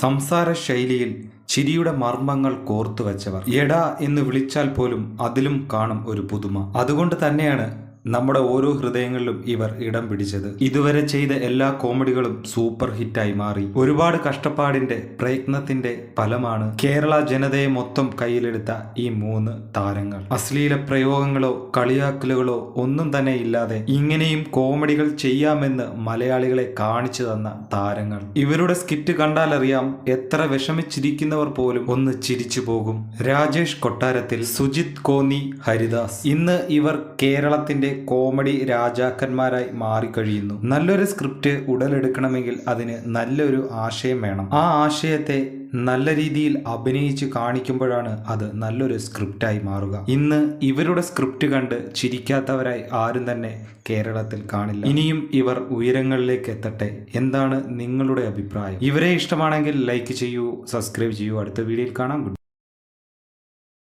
സംസാര ശൈലിയിൽ ചിരിയുടെ മർമ്മങ്ങൾ കോർത്തുവച്ചവർ. എടാ എന്ന് വിളിച്ചാൽ പോലും അതിലും കാണും ഒരു പുതുമ. അതുകൊണ്ട് തന്നെയാണ് നമ്മുടെ ഓരോ ഹൃദയങ്ങളിലും ഇവർ ഇടം പിടിച്ചത്. ഇതുവരെ ചെയ്ത എല്ലാ കോമഡികളും സൂപ്പർ ഹിറ്റായി മാറി. ഒരുപാട് കഷ്ടപ്പാടിന്റെ പ്രയത്നത്തിന്റെ ഫലമാണ് കേരള ജനതയെ മൊത്തം കയ്യിലെടുത്ത ഈ മൂന്ന് താരങ്ങൾ. അശ്ലീല പ്രയോഗങ്ങളോ കളിയാക്കലുകളോ ഒന്നും തന്നെ ഇല്ലാതെ ഇങ്ങനെയും കോമഡികൾ ചെയ്യാമെന്ന് മലയാളികളെ കാണിച്ചു തന്ന താരങ്ങൾ. ഇവരുടെ സ്കിറ്റ് കണ്ടാലറിയാം എത്ര വിഷമിച്ചിരിക്കുന്നവർ പോലും ഒന്ന് ചിരിച്ചു പോകും. രാജേഷ് കൊട്ടാരത്തിൽ സുജിത് കോന്നി ഹരിദാസ്. ഇന്ന് ഇവർ കേരളത്തിന്റെ കോമഡി രാജാക്കന്മാരായി മാറിക്കഴിയുന്നു. നല്ലൊരു സ്ക്രിപ്റ്റ് ഉടലെടുക്കണമെങ്കിൽ അതിന് നല്ലൊരു ആശയം വേണം. ആ ആശയത്തെ നല്ല രീതിയിൽ അഭിനയിച്ച് കാണിക്കുമ്പോഴാണ് അത് നല്ലൊരു സ്ക്രിപ്റ്റായി മാറുക. ഇന്ന് ഇവരുടെ സ്ക്രിപ്റ്റ് കണ്ട് ചിരിക്കാത്തവരായി ആരും തന്നെ കേരളത്തിൽ കാണില്ല. ഇനിയും ഇവർ ഉയരങ്ങളിലേക്ക് എത്തട്ടെ. എന്താണ് നിങ്ങളുടെ അഭിപ്രായം? ഇവരെ ഇഷ്ടമാണെങ്കിൽ ലൈക്ക് ചെയ്യൂ സബ്സ്ക്രൈബ് ചെയ്യൂ. അടുത്ത വീഡിയോയിൽ കാണാം.